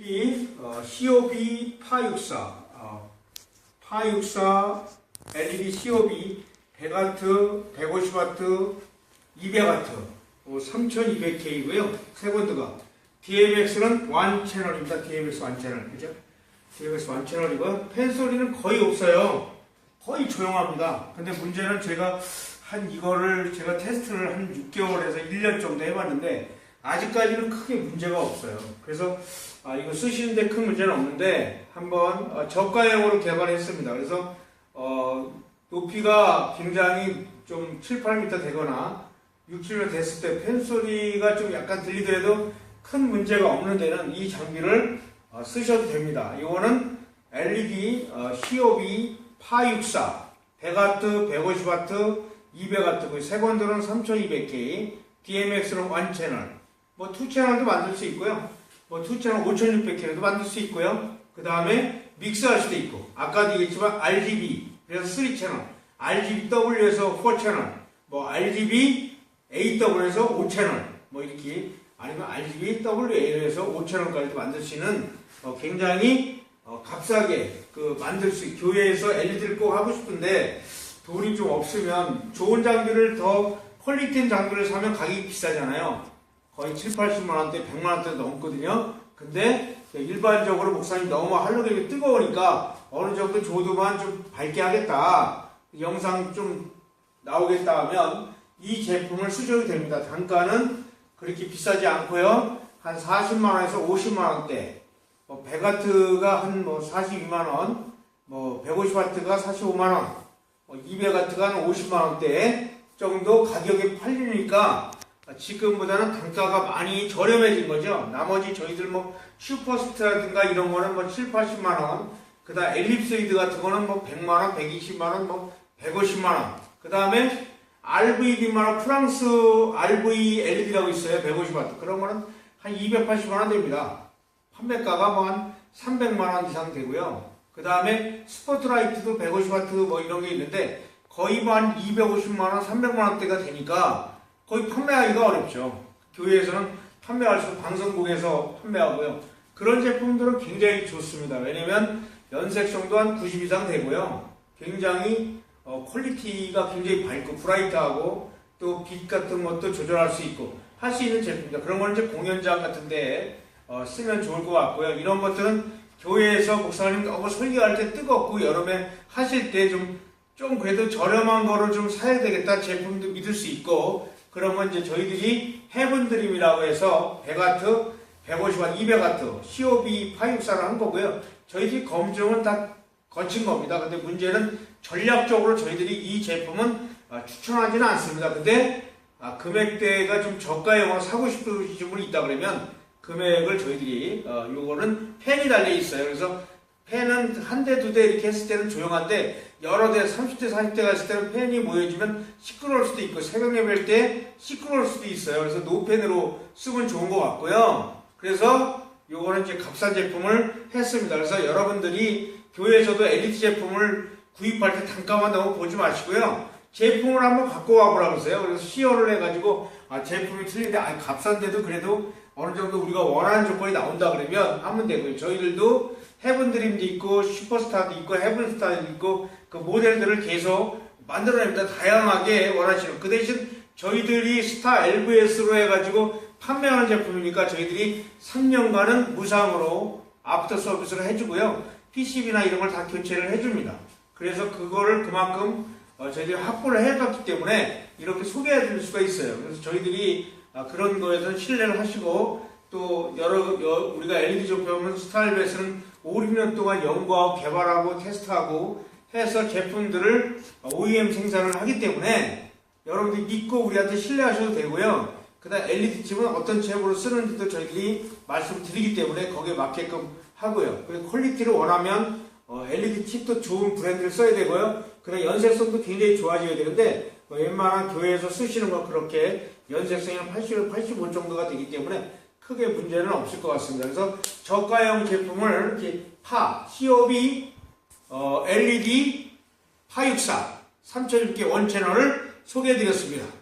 이 어, COB 파64 어, 파64 LED COB 100W, 150W, 200W, 3200K고요. 세번드가 DMX는 완 채널입니다. DMX 완 채널, 그죠? DMX 완 채널이고 팬 소리는 거의 없어요. 거의 조용합니다. 근데 문제는 제가 한 이거를 제가 테스트를 한 6개월에서 1년 정도 해봤는데 아직까지는 크게 문제가 없어요. 그래서 아, 이거 쓰시는데 큰 문제는 없는데 한번 어, 저가형으로 개발했습니다. 그래서 어, 높이가 굉장히 좀 7, 8m 되거나 6, 7m 됐을 때 팬 소리가 좀 약간 들리더라도 큰 문제가 없는 데는 이 장비를 어, 쓰셔도 됩니다. 이거는 LED 어, COB 파64 100W, 150W, 200W, 그 세번드는 3200K, DMX는 완 채널, 뭐투 채널도 만들 수 있고요. 뭐 투채널 5600K도 만들 수 있고요. 그 다음에 믹스할 수도 있고 아까도 얘기했지만 RGB 그래서 3채널 RGBW에서 4채널 뭐 RGB AW에서 5채널 뭐 이렇게 아니면 RGB WA에서 5채널까지도 만들 수 있는 어, 굉장히 어, 값싸게 그 만들 수 있- 교회에서 LED를 꼭 하고 싶은데 돈이 좀 없으면 좋은 장비를 더 퀄리티 있는 장비를 사면 가격이 비싸잖아요. 거의 7, 80만 원대, 100만 원대 넘거든요. 근데 일반적으로 목사님 너무 할로겐이 뜨거우니까 어느 정도 조도만 좀 밝게 하겠다. 영상 좀 나오겠다 하면 이 제품을 쓰셔도 됩니다. 단가는 그렇게 비싸지 않고요. 한 40만 원에서 50만 원대. 뭐 100와트가 한 뭐 42만 원, 뭐 150와트가 45만 원, 뭐 200와트가 한 50만 원대 정도 가격에 팔리니까 지금보다는 단가가 많이 저렴해진 거죠. 나머지 저희들 뭐 슈퍼스타라든가 이런 거는 뭐 7, 80만 원, 그 다음 엘립소이드 같은 거는 뭐 100만 원, 120만 원, 뭐 150만 원. 그 다음에 RVD만 원, 프랑스 RV LED라고 있어요. 150와트. 그런 거는 한 280만 원 됩니다. 판매가가 뭐 한 300만 원 이상 되고요. 그 다음에 스포트라이트도 150와트 뭐 이런 게 있는데 거의 뭐 한 250만 원, 300만 원대가 되니까 거의 판매하기가 어렵죠. 교회에서는 판매할 수 방송국에서 판매하고요. 그런 제품들은 굉장히 좋습니다. 왜냐면 연색성도 한 90 이상 되고요. 굉장히 어, 퀄리티가 굉장히 밝고 브라이트하고 또 빛 같은 것도 조절할 수 있고 할 수 있는 제품입니다. 그런 거는 이제 공연장 같은 데 어, 쓰면 좋을 것 같고요. 이런 것들은 교회에서 목사님 너무 설교할 때 뜨겁고 여름에 하실 때 좀 좀 그래도 저렴한 거를 좀 사야 되겠다 제품도 믿을 수 있고 그러면 이제 저희들이 헤븐드림이라고 해서 100와트, 150와트, 200와트 COB 파육사를 한 거고요. 저희들이 검증은 다 거친 겁니다. 근데 문제는 전략적으로 저희들이 이 제품은 아, 추천하지는 않습니다. 근데 아, 금액대가 좀 저가형으로 사고 싶으신 분이 있다 그러면 금액을 저희들이 어, 요거는 펜이 달려 있어요. 그래서 펜은 한 대, 두 대 이렇게 했을 때는 조용한데 여러 대, 30대, 40대 갔을 때는 펜이 모여지면 시끄러울 수도 있고 새벽 예배할 때 시끄러울 수도 있어요. 그래서 노펜으로 쓰면 좋은 것 같고요. 그래서 요거는 이제 값싼 제품을 했습니다. 그래서 여러분들이 교회에서도 엘리트 제품을 구입할 때 단가만 너무 보지 마시고요. 제품을 한번 갖고 와보라 그러세요. 그래서 시연을 해가지고 아, 제품이 틀린데 아, 값싼데도 그래도 어느 정도 우리가 원하는 조건이 나온다 그러면 하면 되고요. 저희들도 헤븐드림도 있고 슈퍼스타도 있고 헤븐스타도 있고 그 모델들을 계속 만들어냅니다. 다양하게 원하시는 그 대신 저희들이 스타 LVS로 해가지고 판매하는 제품이니까 저희들이 3년간은 무상으로 아프터 서비스를 해주고요. PCB나 이런 걸 다 교체를 해줍니다. 그래서 그거를 그만큼 어, 저희들이 확보를 해봤기 때문에 이렇게 소개해 드릴 수가 있어요. 그래서 저희들이 아, 그런 거에서 신뢰를 하시고 또 여러 여- 우리가 LED 조표하면 스타일베스는 5, 6년 동안 연구하고 개발하고 테스트하고 해서 제품들을 OEM 생산을 하기 때문에 여러분들이 믿고 우리한테 신뢰하셔도 되고요. 그다음 LED 칩은 어떤 칩으로 쓰는지도 저희들이 말씀드리기 때문에 거기에 맞게끔 하고요. 그리고 퀄리티를 원하면 어, LED 칩도 좋은 브랜드를 써야 되고요. 그다음 연색성도 굉장히 좋아져야 되는데 뭐 웬만한 교회에서 쓰시는 건 그렇게 연색성이 한 80, 85 정도가 되기 때문에 크게 문제는 없을 것 같습니다. 그래서 저가형 제품을 이렇게 파, COB, 어, LED, 파64 3000개 원 채널을 소개해드렸습니다.